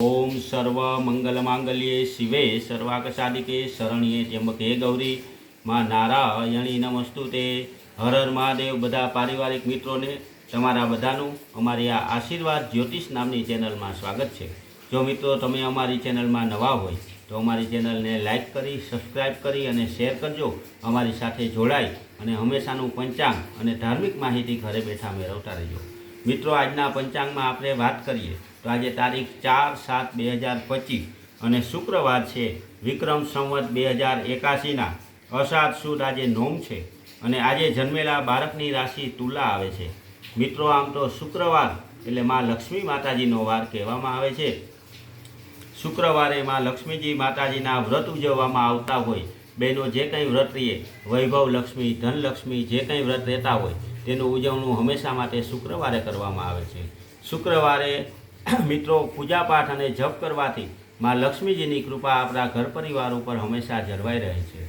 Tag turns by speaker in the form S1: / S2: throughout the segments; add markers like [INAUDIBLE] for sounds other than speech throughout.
S1: ઓમ સર્વ મંગલ માંગલ્યે શિવે સર્વાક સાધિકે શરણ્યે ત્યંબકે ગૌરી. માં નારાયણી નમસ્તુતે હર હર મહાદેવ, બધા પારિવારિક મિત્રોને, તમારા બધાનું અમારી આ આશીર્વાદ જ્યોતિષ નામની ચેનલમાં સ્વાગત છે. જો મિત્રો તમે અમારી ચેનલમાં નવા હોય, તો અમારી ચેનલને લાઇક કરી, સબસ્ક્રાઇબ કરી અને શેર કરજો. અમારી સાથે જોડાઈ અને હંમેશાનું પંચાંગ અને ધાર્મિક માહિતી ઘરે બેઠા મેળવતા રહેજો. મિત્રો, આજના પંચાંગમાં આપણે વાત કરીએ તો આજે તારીખ ચાર સાત બે હજાર પચીસ અને શુક્રવાર છે વિક્રમ સંવત બે હજાર એકાસીના અષાઢ સુદ આજે નોમ છે અને આજે જન્મેલા બાળકની રાશિ તુલા આવે છે. મિત્રો, આમ તો શુક્રવાર એટલે માં લક્ષ્મી માતાજીનો વાર કહેવામાં આવે છે. શુક્રવારે માં લક્ષ્મીજી માતાજીના વ્રત ઉજવવામાં આવતા હોય. બહેનો જે કંઈ વ્રત રહીએ વૈભવ લક્ષ્મી, ધનલક્ષ્મી જે કંઈ વ્રત રહેતા હોય તેનું ઉજવણું હંમેશા માટે શુક્રવારે કરવામાં આવે છે. શુક્રવારે મિત્રો પૂજાપાઠ અને જપ કરવાથી માં લક્ષ્મીજીની કૃપા આપણા ઘર પરિવાર ઉપર હંમેશા જળવાઈ રહે છે.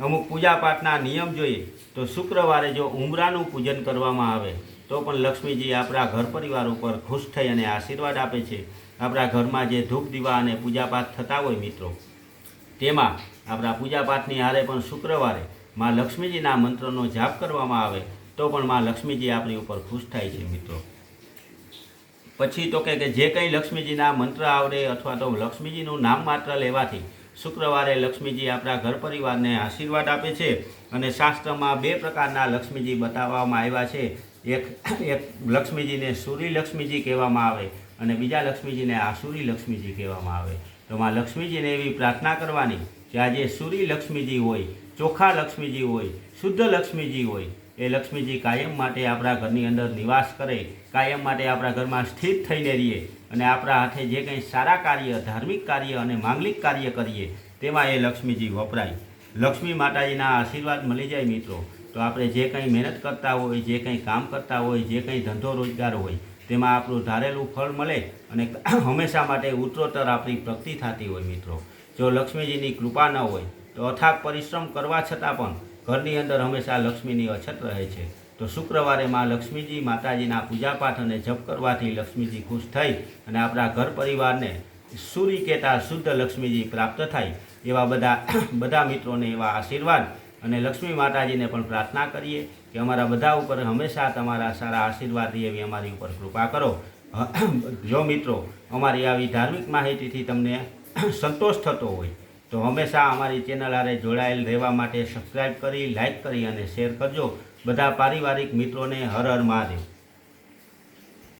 S1: અમુક પૂજાપાઠના નિયમ જોઈએ તો શુક્રવારે જો ઉમરાનું પૂજન કરવામાં આવે, તો પણ લક્ષ્મીજી આપણા ઘર પરિવાર ઉપર ખુશ થઈ અને આશીર્વાદ આપે છે. આપણા ઘરમાં જે ધૂપ દીવા અને પૂજાપાઠ થતા હોય મિત્રો, તેમાં આપણા પૂજાપાઠની હારે પણ શુક્રવારે માં લક્ષ્મીજીના મંત્રનો જાપ કરવામાં આવે, તો પણ માં લક્ષ્મીજી આપણી ઉપર ખુશ થાય છે, મિત્રો. પછી તો કે જે કંઈ લક્ષ્મીજીના મંત્ર આવડે અથવા તો લક્ષ્મીજીનું નામ માત્ર લેવાથી શુક્રવારે લક્ષ્મીજી આપણા ઘર પરિવારને આશીર્વાદ આપે છે અને શાસ્ત્રમાં બે પ્રકારના લક્ષ્મીજી બતાવવામાં આવ્યા છે. એક એક લક્ષ્મીજીને સૂરી લક્ષ્મીજી કહેવામાં આવે અને બીજા લક્ષ્મીજીને આસુરી લક્ષ્મીજી કહેવામાં આવે. તો માં લક્ષ્મીજીને એવી પ્રાર્થના કરવાની કે આજે સૂર્ય લક્ષ્મીજી હોય, ચોખા લક્ષ્મીજી હોય, શુદ્ધ લક્ષ્મીજી હોય, એ લક્ષ્મીજી કાયમ માટે આપણા ઘરની અંદર નિવાસ કરે, કાયમ માટે આપણા ઘરમાં સ્થિર થઈને રહીએ અને આપણા હાથે જે કંઈ સારા કાર્ય, ધાર્મિક કાર્ય અને માંગલિક કાર્ય કરીએ, તેમાં એ લક્ષ્મીજી વપરાય. લક્ષ્મી માતાજીના આશીર્વાદ મળી જાય મિત્રો. તો આપણે જે કંઈ મહેનત કરતા હોય, જે કંઈ કામ કરતા હોય, જે કંઈ ધંધો રોજગાર હોય, તેમાં આપણું ધારેલું ફળ મળે અને હંમેશા માટે ઉત્તરોત્તર આપણી પ્રગતિ થતી હોય મિત્રો. જો લક્ષ્મીજીની કૃપા ન હોય, તો અથાગ પરિશ્રમ કરવા છતાં પણ ઘરની અંદર હંમેશા લક્ષ્મીની અછત રહે છે. તો શુક્રવારે માં લક્ષ્મીજી માતાજીના પૂજાપાઠ અને જપ કરવાથી લક્ષ્મીજી ખુશ થઈ અને આપણા ઘર પરિવારને સૂરી કહેતા શુદ્ધ લક્ષ્મીજી પ્રાપ્ત થાય એવા બધા [CLEARS THROAT] બધા મિત્રોને એવા આશીર્વાદ અને લક્ષ્મી માતાજીને પણ પ્રાર્થના કરીએ કે અમારા બધા ઉપર હંમેશા તમારા સારા આશીર્વાદ રહે એવી અમારી ઉપર કૃપા કરો. [CLEARS THROAT] જો મિત્રો, અમારી આવી ધાર્મિક માહિતીથી તમને સંતોષ થતો હોય, તો હંમેશા અમારી ચેનલ આરે જોડાયેલ રહેવા માટે સબસ્ક્રાઈબ કરી લાઈક કરી અને શેર કરજો. બધા પારિવારિક મિત્રોને હર હર મહાદેવ.